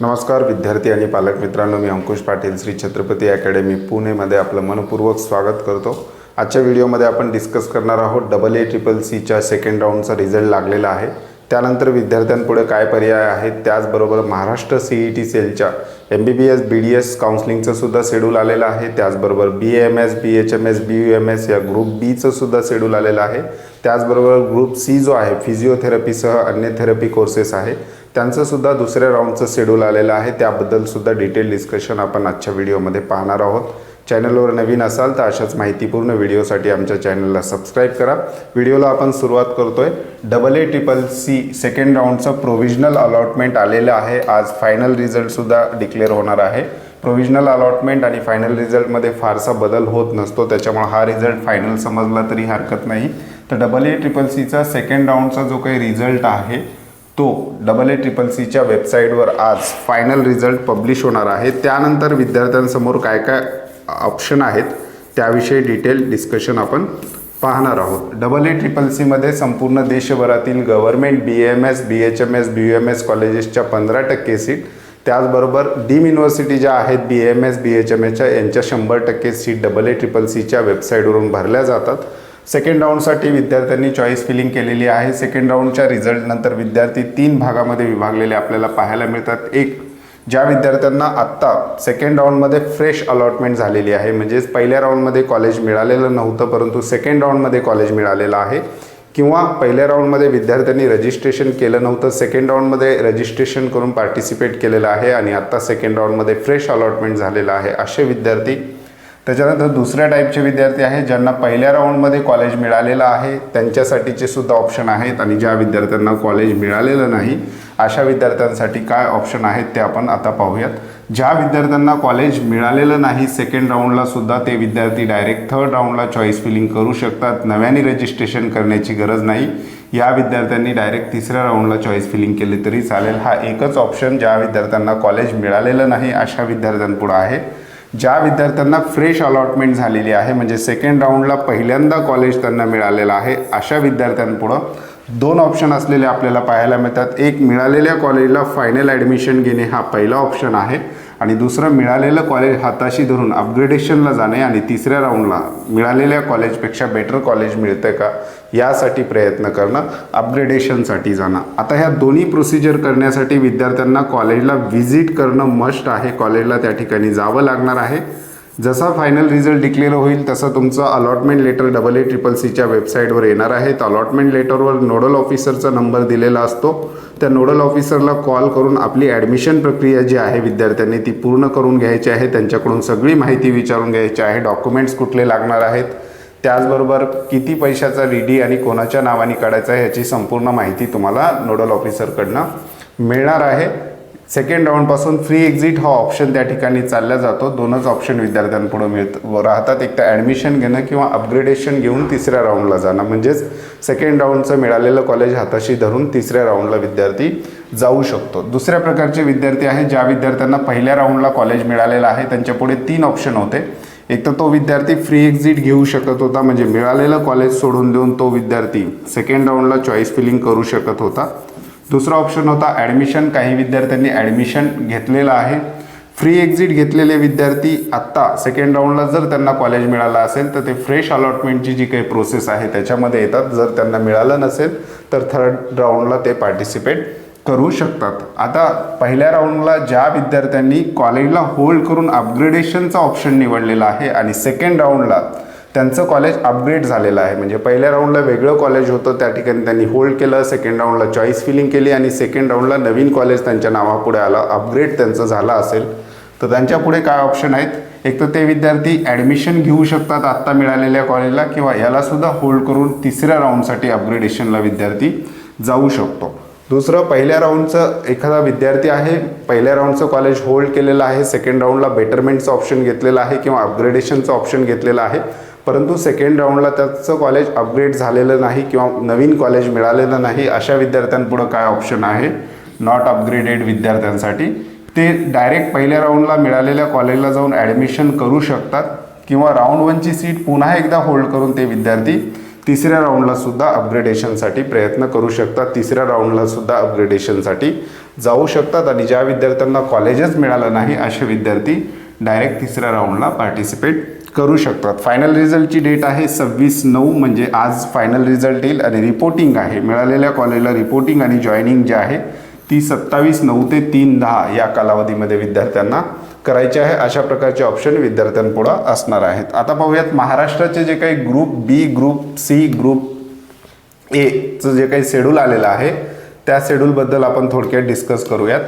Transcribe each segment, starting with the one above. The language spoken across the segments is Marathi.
नमस्कार विद्यार्थी आणि पालक मित्रांनो मी अंकुश पाटील श्री छत्रपती अकॅडमी पुणेमध्ये आपलं मनपूर्वक स्वागत करतो. आजच्या व्हिडिओमध्ये आपण डिस्कस करणार आहोत डबल ए ट्रिपल सीच्या सेकंड राऊंडचा रिझल्ट लागलेला आहे. त्यानंतर विद्यार्थ्यांपुढे काय पर्याय आहेत त्याचबरोबर महाराष्ट्र सी ई टी सेलच्या M B B S B D S काउन्सिलिंगचं सुद्धा शेड्यूल आलेलं आहे. त्याचबरोबर B M S B H M S B U M S या ग्रुप बीचं सुद्धा शेड्यूल आलेलं आहे. त्याचबरोबर ग्रुप सी जो आहे फिजिओथेरपीसह अन्य थेरपी कोर्सेस आहे. त्यांचंसुद्धा दुसऱ्या राऊंडचं शेड्यूल आलेलं आहे. त्याबद्दलसुद्धा डिटेल डिस्कशन आपण आजच्या व्हिडिओमध्ये पाहणार आहोत. चॅनलवर नवीन असाल तर अशाच माहितीपूर्ण व्हिडिओसाठी आमच्या चॅनलला सबस्क्राईब करा. व्हिडिओला आपण सुरुवात करतो आहे double A triple C second राऊंडचं provisional allotment आलेलं आहे. आज फायनल रिझल्टसुद्धा डिक्लेअर होणार आहे. प्रोव्हिजनल अलॉटमेंट आणि फायनल रिझल्टमध्ये फारसा बदल होत नसतो. त्याच्यामुळे हा रिझल्ट फायनल समजला तरी हरकत नाही. तर डबल ए ट्रिपल सीचा सेकंड राऊंडचा जो काही रिझल्ट आहे तो डबल ए ट्रिपल सीच्या वेबसाईटवर आज फायनल रिझल्ट पब्लिश होणार आहे. त्यानंतर विद्यार्थ्यांसमोर काय काय ऑप्शन आहेत त्याविषयी डिटेल डिस्कशन आपण पाहणार आहोत. डबल ए ट्रिपल सीमध्ये संपूर्ण देशभरातील government B M S B H M S B U M S कॉलेजेसच्या पंधरा टक्के सीट त्याचबरोबर डीम युनिव्हर्सिटी ज्या आहेत B M S B H M एसच्या यांच्या शंभर टक्के सीट डबल ए ट्रिपल सीच्या वेबसाईटवरून भरल्या जातात. सेकंड राऊंडसाठी विद्यार्थ्यांनी चॉईस फिलिंग केलेली आहे. सेकंड राऊंडच्या रिझल्टनंतर विद्यार्थी तीन भागामध्ये विभागलेले आपल्याला पाहायला मिळतात. एक ज्या विद्यार्थ्यांना आत्ता सेकंड राऊंडमध्ये फ्रेश अलॉटमेंट झालेली आहे म्हणजेच पहिल्या राऊंडमध्ये कॉलेज मिळालेलं नव्हतं परंतु सेकंड राऊंडमध्ये कॉलेज मिळालेलं आहे किंवा पहिल्या राऊंडमध्ये विद्यार्थ्यांनी रजिस्ट्रेशन केलं नव्हतं सेकंड राऊंडमध्ये रजिस्ट्रेशन करून पार्टिसिपेट केलेलं आहे आणि आत्ता सेकंड राऊंडमध्ये फ्रेश अलॉटमेंट झालेलं आहे असे विद्यार्थी त्याच्यानंतर दुसऱ्या टाईपचे विद्यार्थी आहेत ज्यांना पहिल्या राऊंडमध्ये कॉलेज मिळालेलं आहे. त्यांच्यासाठीचे सुद्धा ऑप्शन आहेत आणि ज्या विद्यार्थ्यांना कॉलेज मिळालेलं नाही अशा विद्यार्थ्यांसाठी काय ऑप्शन आहेत ते आपण आता पाहूयात. ज्या विद्यार्थ्यांना कॉलेज मिळालेलं नाही सेकंड राऊंडला सुद्धा ते विद्यार्थी डायरेक्ट थर्ड राऊंडला चॉईस फिलिंग करू शकतात. नव्याने रजिस्ट्रेशन करण्याची गरज नाही. या विद्यार्थ्यांनी डायरेक्ट तिसऱ्या राऊंडला चॉईस फिलिंग केली तरी चालेल. हा एकच ऑप्शन ज्या विद्यार्थ्यांना कॉलेज मिळालेलं नाही अशा विद्यार्थ्यांपुढं आहे. ज्या विद्यार्थ्यांना फ्रेश अलॉटमेंट झालेली आहे म्हणजे सेकंड राऊंडला पहिल्यांदा कॉलेज त्यांना मिळालेलं आहे अशा विद्यार्थ्यांपुढं दोन ऑप्शन असलेले आपल्याला पाहायला मिळतात. एक मिळालेल्या कॉलेजला फायनल ॲडमिशन घेणे हा पहिला ऑप्शन आहे. आणि दुसरं मिळालेलं कॉलेज हाताशी धरून अपग्रेडेशनला जाणे आणि तिसऱ्या राऊंडला मिळालेल्या कॉलेजपेक्षा बेटर कॉलेज मिळतं का? यासाठी प्रयत्न करणं अपग्रेडेशनसाठी जाणं. आता ह्या दोन्ही प्रोसिजर करण्यासाठी विद्यार्थ्यांना कॉलेजला व्हिजिट करणं मस्ट आहे. कॉलेजला त्या ठिकाणी जावं लागणार आहे. जसा फायनल रिझल्ट डिक्लेअर होईल तसं तुमचं allotment letter double A triple सीच्या वेबसाईटवर येणार आहे. अलॉटमेंट लेटरवर नोडल ऑफिसरचा नंबर दिलेला असतो. त्या नोडल ऑफिसरला कॉल करून आपली ॲडमिशन प्रक्रिया जी आहे विद्यार्थ्यांनी ती पूर्ण करून घ्यायची आहे. त्यांच्याकडून सगळी माहिती विचारून घ्यायची आहे. डॉक्युमेंट्स कुठले लागणार आहेत? त्याचबरोबर किती पैशाचा डी डी आणि कोणाच्या नावाने काढायचा आहे याची संपूर्ण माहिती तुम्हाला नोडल ऑफिसरकडनं मिळणार आहे. सेकंड राऊंडपासून फ्री एक्झिट हा ऑप्शन त्या ठिकाणी चालला जातो. दोनच ऑप्शन विद्यार्थ्यांपुढे मिळत राहतात. एक तर ॲडमिशन घेणं किंवा अपग्रेडेशन घेऊन तिसऱ्या राऊंडला जाणं. म्हणजेच सेकंड राऊंडचं मिळालेलं कॉलेज हाताशी धरून तिसऱ्या राऊंडला विद्यार्थी जाऊ शकतो. दुसऱ्या प्रकारचे विद्यार्थी आहेत ज्या विद्यार्थ्यांना पहिल्या राऊंडला कॉलेज मिळालेलं आहे त्यांच्यापुढे तीन ऑप्शन होते. एक तर तो विद्यार्थी फ्री एक्झिट घेऊ शकत होता म्हणजे मिळालेलं कॉलेज सोडून देऊन तो विद्यार्थी सेकंड राऊंडला चॉईस फिलिंग करू शकत होता. दुसरा ऑप्शन होता ॲडमिशन काही विद्यार्थ्यांनी ॲडमिशन घेतलेलं आहे. फ्री एक्झिट घेतलेले विद्यार्थी आत्ता सेकंड राऊंडला जर त्यांना कॉलेज मिळालं असेल तर ते फ्रेश अलॉटमेंटची जी काही प्रोसेस आहे त्याच्यामध्ये येतात. जर त्यांना मिळालं नसेल तर थर्ड राऊंडला ते पार्टिसिपेट करू शकतात. आता पहिल्या राऊंडला ज्या विद्यार्थ्यांनी कॉलेजला होल्ड करून अपग्रेडेशनचा ऑप्शन निवडलेला आहे आणि सेकंड राऊंडला त्यांचं कॉलेज अपग्रेड झालेलं आहे. म्हणजे पहिल्या राऊंडला वेगळं कॉलेज होतं त्या ठिकाणी त्यांनी होल्ड केलं सेकंड राऊंडला चॉईस फिलिंग केली आणि सेकंड राऊंडला नवीन कॉलेज त्यांच्या नावापुढे आलं. अपग्रेड त्यांचं झालं असेल. तर त्यांच्या पुढे काय ऑप्शन आहेत? एक तर ते विद्यार्थी ॲडमिशन घेऊ शकतात आत्ता मिळालेल्या कॉलेजला किंवा यालासुद्धा होल्ड करून तिसऱ्या राऊंडसाठी अपग्रेडेशनला विद्यार्थी जाऊ शकतो. दुसरं पहिल्या राऊंडचं एखादा विद्यार्थी आहे पहिल्या राऊंडचं कॉलेज होल्ड केलेलं आहे सेकंड राऊंडला बेटरमेंटचं ऑप्शन घेतलेलं आहे किंवा अपग्रेडेशनचं ऑप्शन घेतलेलं आहे. परंतु सेकंड राऊंडला त्याचं कॉलेज अपग्रेड झालेलं नाही किंवा नवीन कॉलेज मिळालेलं नाही अशा विद्यार्थ्यांपुढं काय ऑप्शन आहे? नॉट अपग्रेडेड विद्यार्थ्यांसाठी. ते डायरेक्ट पहिल्या राऊंडला मिळालेल्या कॉलेजला जाऊन ॲडमिशन करू शकतात किंवा राऊंड वनची सीट पुन्हा एकदा होल्ड करून ते विद्यार्थी तिसऱ्या राऊंडला सुद्धा अपग्रेडेशनसाठी प्रयत्न करू शकतात. तिसऱ्या राऊंडला सुद्धा अपग्रेडेशनसाठी जाऊ शकतात आणि ज्या विद्यार्थ्यांना कॉलेजच मिळालं नाही असे विद्यार्थी डायरेक्ट तिसऱ्या राऊंडला पार्टिसिपेट करू शकतात. फायनल रिझल्टची डेट आहे सव्वीस नऊ म्हणजे आज फायनल रिझल्ट येईल आणि रिपोर्टिंग आहे. मिळालेल्या कॉलेजला रिपोर्टिंग आणि जॉईनिंग जे आहे ती सत्तावीस नऊ ते तीन दहा या कालावधीमध्ये विद्यार्थ्यांना करायचे आहे. अशा प्रकारचे ऑप्शन विद्यार्थ्यांपुढं असणार आहेत. आता पाहूयात महाराष्ट्राचे जे काही group B group C group एचं जे काही शेड्यूल आलेलं आहे त्या शेड्यूलबद्दल आपण थोडक्यात डिस्कस करूयात.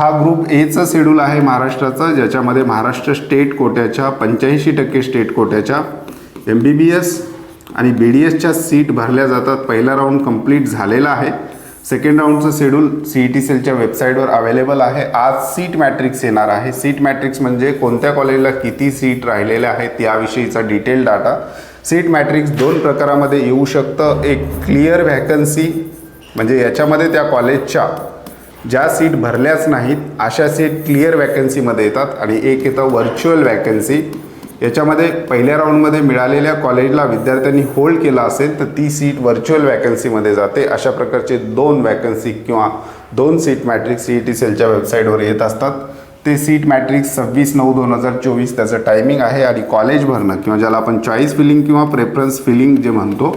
हा ग्रुप एचं शेड्यूल आहे महाराष्ट्राचा ज्याच्यामध्ये महाराष्ट्र स्टेट कोट्याच्या पंच्याऐंशी टक्के स्टेट कोट्याच्या एम बी बी एस आणि बी डी एसच्या सीट भरल्या जातात. पहिला राऊंड कंप्लीट झालेला आहे. सेकंड राऊंडचं शेड्यूल सी ई टी सेलच्या वेबसाईटवर अवेलेबल आहे. आज सीट मॅट्रिक्स येणार आहे. सीट मॅट्रिक्स म्हणजे कोणत्या कॉलेजला किती सीट राहिलेल्या आहेत याविषयीचा डिटेल डाटा सीट मॅट्रिक्स दोन प्रकारामध्ये येऊ शकतं. एक क्लिअर व्हॅकन्सी म्हणजे याच्यामध्ये त्या कॉलेजच्या ज्या सीट भरल्याच नाहीत अशा सीट क्लिअर वॅकन्सीमध्ये येतात आणि एक येतं व्हर्च्युअल वॅकन्सी याच्यामध्ये पहिल्या राऊंडमध्ये मिळालेल्या कॉलेजला विद्यार्थ्यांनी होल्ड केला असेल तर ती सीट व्हर्च्युअल वॅकन्सीमध्ये जाते. अशा प्रकारचे दोन वॅकन्सी किंवा दोन seat matrix C E T सेलच्या वेबसाईटवर येत असतात. ते सीट मॅट्रिक्स सव्वीस नऊ दोन हजार चोवीस त्याचं टायमिंग आहे आणि कॉलेज भरणं किंवा ज्याला आपण चॉईस फिलिंग किंवा प्रेफरन्स फिलिंग जे म्हणतो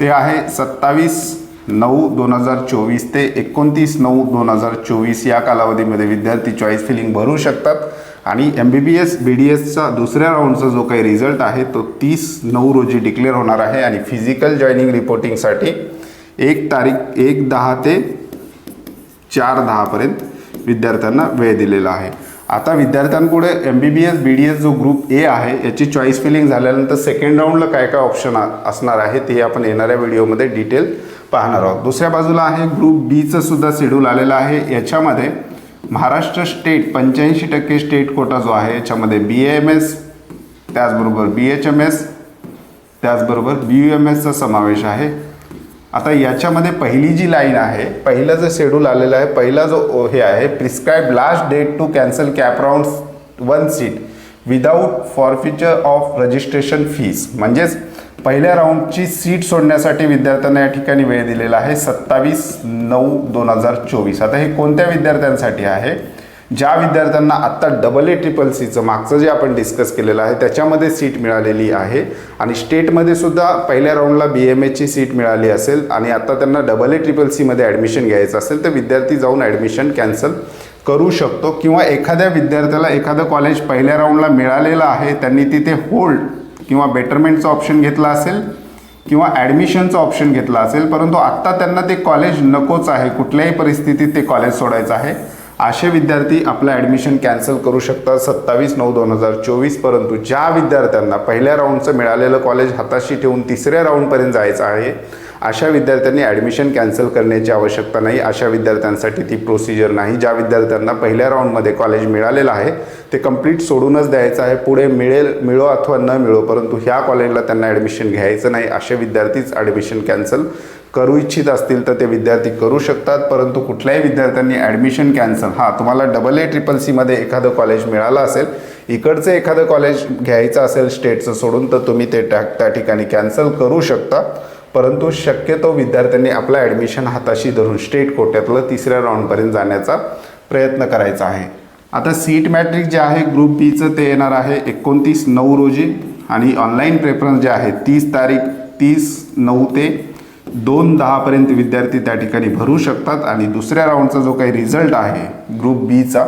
ते आहे सत्तावीस नऊ दोन हजार चोवीस ते एकोणतीस नऊ दोन हजार चोवीस या कालावधीमध्ये विद्यार्थी चॉईस फिलिंग भरू शकतात. आणि M B B S B D एसचा दुसऱ्या राऊंडचा जो काही रिझल्ट आहे तो तीस नऊ रोजी डिक्लेअर होणार आहे. आणि फिजिकल जॉईनिंग रिपोर्टिंगसाठी एक तारीख एक दहा ते चार दहापर्यंत विद्यार्थ्यांना वेळ दिलेला आहे. आता विद्यार्थ्यांपुढे M B B S B D S जो ग्रुप ए आहे याची चॉईस फिलिंग झाल्यानंतर सेकंड राऊंडला काय काय ऑप्शन असणार आहे ते आपण येणाऱ्या व्हिडिओमध्ये डिटेल पाहणार आहोत. दुसऱ्या बाजूला आहे ग्रुप बीचं सुद्धा शेड्यूल आलेलं आहे. याच्यामध्ये महाराष्ट्र स्टेट पंच्याऐंशी टक्के स्टेट कोटा जो आहे याच्यामध्ये बी एम एस त्याचबरोबर बी एच एम एस त्याचबरोबर बी यू एम एसचा समावेश आहे. आता याच्यामध्ये पहिली जी लाईन आहे पहिलं जे शेड्यूल आलेलं आहे पहिला जो हे आहे prescribe last date to cancel CAP round one seat without forfeiture of registration fees म्हणजेच पहिल्या राऊंडची सीट सोडण्यासाठी विद्यार्थ्यांना या ठिकाणी वेळ दिलेला आहे. सत्तावीस नऊ दोन हजार चोवीस. आता हे कोणत्या विद्यार्थ्यांसाठी आहे? ज्या विद्यार्थ्यांना आत्ता डबल ए ट्रिपल सीचं मागचं जे आपण डिस्कस केलेलं आहे त्याच्यामध्ये सीट मिळालेली आहे. आणि स्टेटमध्ये सुद्धा पहिल्या राऊंडला बी एम एची सीट मिळाली असेल आणि आता त्यांना डबल ए ट्रिपल सीमध्ये ॲडमिशन घ्यायचं असेल तर विद्यार्थी जाऊन ॲडमिशन कॅन्सल करू शकतो. किंवा एखाद्या विद्यार्थ्याला एखादं कॉलेज पहिल्या राऊंडला मिळालेलं आहे त्यांनी तिथे होल्ड किंवा बेटरमेंटचा ऑप्शन घेतला असेल किंवा ॲडमिशनचा ऑप्शन घेतला असेल परंतु आत्ता त्यांना ते कॉलेज नकोच आहे. कुठल्याही परिस्थितीत ते कॉलेज सोडायचं आहे. असे विद्यार्थी आपलं ॲडमिशन कॅन्सल करू शकतात सत्तावीस नऊ दोन हजार चोवीस परंतु ज्या विद्यार्थ्यांना पहिल्या राऊंडचं मिळालेलं कॉलेज हाताशी ठेवून तिसऱ्या राऊंडपर्यंत जायचं आहे अशा विद्यार्थ्यांनी ॲडमिशन कॅन्सल करण्याची आवश्यकता नाही. अशा विद्यार्थ्यांसाठी ती प्रोसिजर नाही. ज्या विद्यार्थ्यांना पहिल्या राऊंडमध्ये कॉलेज मिळालेलं आहे ते कंप्लीट सोडूनच द्यायचं आहे. पुढे मिळेल मिळो अथवा न मिळो परंतु ह्या कॉलेजला त्यांना ॲडमिशन घ्यायचं नाही. असे विद्यार्थीच ॲडमिशन कॅन्सल करू इच्छित असतील तर ते विद्यार्थी करू शकतात. परंतु कुठल्याही विद्यार्थ्यांनी ॲडमिशन कॅन्सल हां तुम्हाला डबल ए ट्रिपल सीमध्ये एखादं कॉलेज मिळालं असेल इकडचं एखादं कॉलेज घ्यायचं असेल स्टेटचं सोडून तर तुम्ही ते त्या त्या ठिकाणी कॅन्सल करू शकता. परंतु शक्यतो विद्यार्थ्यांनी आपलं ॲडमिशन हाताशी धरून स्टेट कोट्यातलं तिसऱ्या राऊंडपर्यंत जाण्याचा प्रयत्न करायचा आहे. आता सीट मॅट्रिक जे आहे ग्रुप बीचं ते येणार आहे एकोणतीस नऊ रोजी आणि ऑनलाईन प्रेफरन्स जे आहे तीस तारीख तीस नऊ ते दोन दहापर्यंत विद्यार्थी त्या ठिकाणी भरू शकतात आणि दुसऱ्या राऊंडचा जो काही रिझल्ट आहे ग्रुप बीचा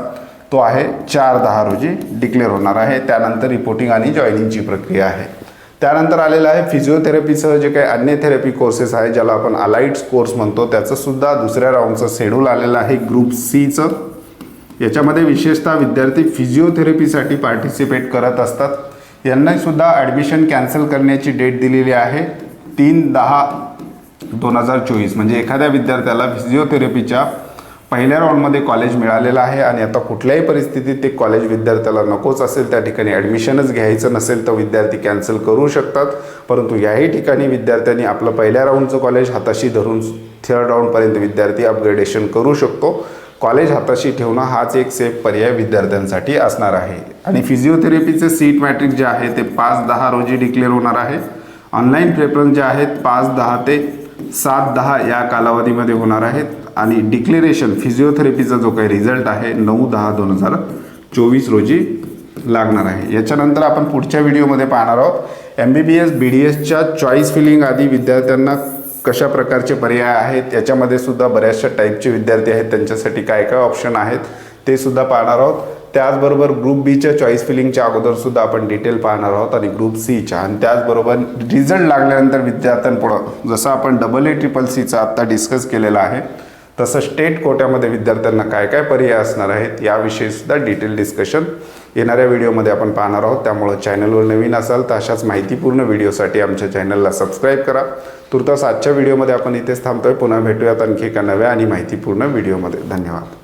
तो आहे चार दहा रोजी डिक्लेअर होणार आहे. त्यानंतर रिपोर्टिंग आणि जॉईनिंगची प्रक्रिया आहे. त्यानंतर आलेलं आहे फिजिओथेरपीसह जे काही अन्य थेरपी कोर्सेस आहे ज्याला आपण अलाइट्स कोर्स म्हणतो त्याचंसुद्धा दुसऱ्या राऊंडचं शेड्यूल आलेलं आहे ग्रुप सीचं याच्यामध्ये विशेषतः विद्यार्थी फिजिओथेरपीसाठी पार्टिसिपेट करत असतात. यांनासुद्धा ॲडमिशन कॅन्सल करण्याची डेट दिलेली आहे तीन दहा दोन हजार चोवीस. म्हणजे एखाद्या विद्यार्थ्याला फिजिओथेरपीच्या पहिल्या राऊंडमध्ये कॉलेज मिळालेलं आहे आणि आता कुठल्याही परिस्थितीत ते कॉलेज विद्यार्थ्याला नकोच असेल त्या ठिकाणी ॲडमिशनच घ्यायचं नसेल तर विद्यार्थी कॅन्सल करू शकतात. परंतु याही ठिकाणी विद्यार्थ्यांनी आपलं पहिल्या राऊंडचं कॉलेज हाताशी धरून थर्ड राऊंडपर्यंत विद्यार्थी अपग्रेडेशन करू शकतो. कॉलेज हाताशी ठेवणं हाच एक सेफ पर्याय विद्यार्थ्यांसाठी असणार आहे. आणि फिजिओथेरपीचे सीट मॅट्रिक जे आहे ते पाच दहा रोजी डिक्लेअर होणार आहे. ऑनलाईन प्रेफरन्स जे आहेत पाच दहा ते सात दहा या कालावधीमध्ये होणार आहेत. आणि डिक्लेरेशन फिजिओथेरपीचा जो काही रिझल्ट आहे नऊ दहा दोन हजार चोवीस रोजी लागणार आहे. याच्यानंतर आपण पुढच्या व्हिडिओमध्ये पाहणार आहोत M B B S B D एसच्या चॉईस फिलिंग आधी विद्यार्थ्यांना कशा प्रकारचे पर्याय आहेत याच्यामध्ये सुद्धा बऱ्याचशा टाईपचे विद्यार्थी आहेत त्यांच्यासाठी काय काय ऑप्शन आहेत ते सुद्धा पाहणार आहोत. त्याचबरोबर ग्रुप बीच्या चॉईस फिलिंगच्या अगोदर सुद्धा आपण डिटेल पाहणार आहोत आणि ग्रुप सीच्या आणि त्याचबरोबर रिझल्ट लागल्यानंतर विद्यार्थ्यांपुढं जसं आपण डबल ए ट्रिपल सीचा आत्ता डिस्कस केलेला आहे तसं स्टेट कोट्यामध्ये विद्यार्थ्यांना काय काय पर्याय असणार आहेत याविषयी सुद्धा डिटेल डिस्कशन येणाऱ्या व्हिडिओमध्ये आपण पाहणार आहोत. त्यामुळं चॅनलवर नवीन असाल तर अशाच माहितीपूर्ण व्हिडिओसाठी आमच्या चॅनलला सबस्क्राईब करा. तुर्तास आजच्या व्हिडिओमध्ये आपण इथेच थांबतोय. पुन्हा भेटूयात आणखी एका नव्या आणि माहितीपूर्ण व्हिडिओमध्ये धन्यवाद.